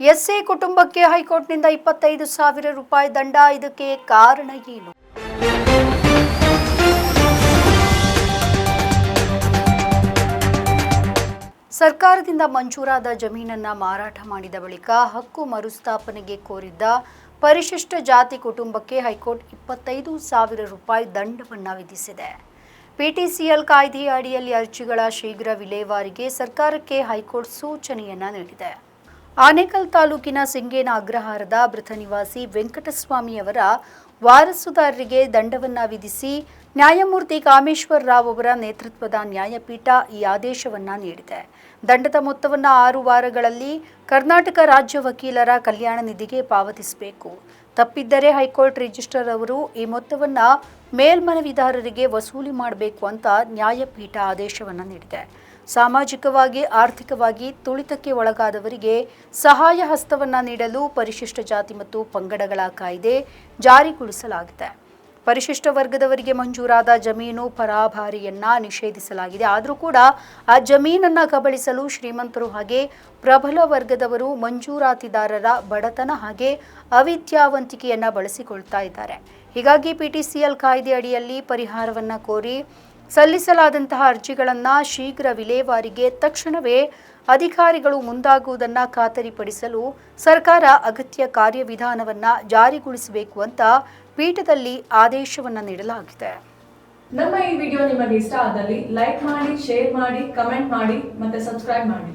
S A ಕುಟುಂಬಕ್ಕೆ ಹೈಕೋರ್ಟ್ನಿಂದ ಇಪ್ಪತ್ತೈದು ಸಾವಿರ ರೂಪಾಯಿ ದಂಡ. ಇದಕ್ಕೆ ಕಾರಣ ಏನು? ಸರ್ಕಾರದಿಂದ ಮಂಜೂರಾದ ಜಮೀನನ್ನ ಮಾರಾಟ ಮಾಡಿದ ಬಳಿಕ ಹಕ್ಕು ಮರುಸ್ಥಾಪನೆಗೆ ಕೋರಿದ್ದ ಪರಿಶಿಷ್ಟ ಜಾತಿ ಕುಟುಂಬಕ್ಕೆ ಹೈಕೋರ್ಟ್ ಇಪ್ಪತ್ತೈದು ಸಾವಿರ ರೂಪಾಯಿ ದಂಡವನ್ನು ವಿಧಿಸಿದೆ. ಪಿಟಿಸಿಎಲ್ ಕಾಯ್ದೆಯ ಅಡಿಯಲ್ಲಿ ಅರ್ಜಿಗಳ ಶೀಘ್ರ ವಿಲೇವಾರಿಗೆ ಸರ್ಕಾರಕ್ಕೆ ಹೈಕೋರ್ಟ್ ಸೂಚನೆಯನ್ನು ನೀಡಿದೆ. ಆನೇಕಲ್ ತಾಲೂಕಿನ ಸಿಂಗೇನ ಅಗ್ರಹಾರದ ಮೃತ ನಿವಾಸಿ ವೆಂಕಟಸ್ವಾಮಿಯವರ ವಾರಸುದಾರರಿಗೆ ದಂಡವನ್ನ ವಿಧಿಸಿ ನ್ಯಾಯಮೂರ್ತಿ ಕಾಮೇಶ್ವರ್ ರಾವ್ ಅವರ ನೇತೃತ್ವದ ನ್ಯಾಯಪೀಠ ಈ ಆದೇಶವನ್ನ ನೀಡಿದೆ. ದಂಡದ ಮೊತ್ತವನ್ನ ಆರು ವಾರಗಳಲ್ಲಿ ಕರ್ನಾಟಕ ರಾಜ್ಯ ವಕೀಲರ ಕಲ್ಯಾಣ ನಿಧಿಗೆ ಪಾವತಿಸಬೇಕು. ತಪ್ಪಿದ್ದರೆ ಹೈಕೋರ್ಟ್ ರಿಜಿಸ್ಟರ್ ಅವರು ಈ ಮೊತ್ತವನ್ನ ಮೇಲ್ಮನವಿದಾರರಿಗೆ ವಸೂಲಿ ಮಾಡಬೇಕು ಅಂತ ನ್ಯಾಯಪೀಠ ಆದೇಶವನ್ನು ನೀಡಿದೆ. ಸಾಮಾಜಿಕವಾಗಿ, ಆರ್ಥಿಕವಾಗಿ ತುಳಿತಕ್ಕೆ ಒಳಗಾದವರಿಗೆ ಸಹಾಯ ಹಸ್ತವನ್ನು ನೀಡಲು ಪರಿಶಿಷ್ಟ ಜಾತಿ ಮತ್ತು ಪಂಗಡಗಳ ಕಾಯ್ದೆ ಜಾರಿಗೊಳಿಸಲಾಗಿದೆ. ಪರಿಶಿಷ್ಟ ವರ್ಗದವರಿಗೆ ಮಂಜೂರಾದ ಜಮೀನು ಪರಾಭಾರಿಯನ್ನ ನಿಷೇಧಿಸಲಾಗಿದೆ. ಆದರೂ ಕೂಡ ಆ ಜಮೀನನ್ನ ಕಬಳಿಸಲು ಶ್ರೀಮಂತರು ಹಾಗೆ ಪ್ರಬಲ ವರ್ಗದವರು ಮಂಜೂರಾತಿದಾರರ ಬಡತನ ಹಾಗೆ ಅವಿದ್ಯಾವಂತಿಕೆಯನ್ನ ಬಳಸಿಕೊಳ್ತಾ ಇದ್ದಾರೆ. ಹೀಗಾಗಿ ಪಿಟಿಸಿಎಲ್ ಕಾಯ್ದೆ ಅಡಿಯಲ್ಲಿ ಪರಿಹಾರವನ್ನ ಕೋರಿ ಸಲ್ಲಿಸಲಾದಂತಹ ಅರ್ಜಿಗಳನ್ನ ಶೀಘ್ರ ವಿಲೇವಾರಿಗೆ ತಕ್ಷಣವೇ ಅಧಿಕಾರಿಗಳು ಮುಂದಾಗುವುದನ್ನ ಖಾತರಿಪಡಿಸಲು ಸರ್ಕಾರ ಅಗತ್ಯ ಕಾರ್ಯವಿಧಾನವನ್ನ ಜಾರಿಗೊಳಿಸಬೇಕು ಅಂತ ಪೀಠದಲ್ಲಿ ಆದೇಶವನ್ನ ನೀಡಲಾಗಿದೆ. ನಮ್ಮ ಈ ವಿಡಿಯೋ ನಿಮಗೆ ಇಷ್ಟ ಆದಲ್ಲಿ ಲೈಕ್ ಮಾಡಿ, ಶೇರ್ ಮಾಡಿ, ಕಮೆಂಟ್ ಮಾಡಿ ಮತ್ತೆ ಸಬ್ಸ್ಕ್ರೈಬ್ ಮಾಡಿ.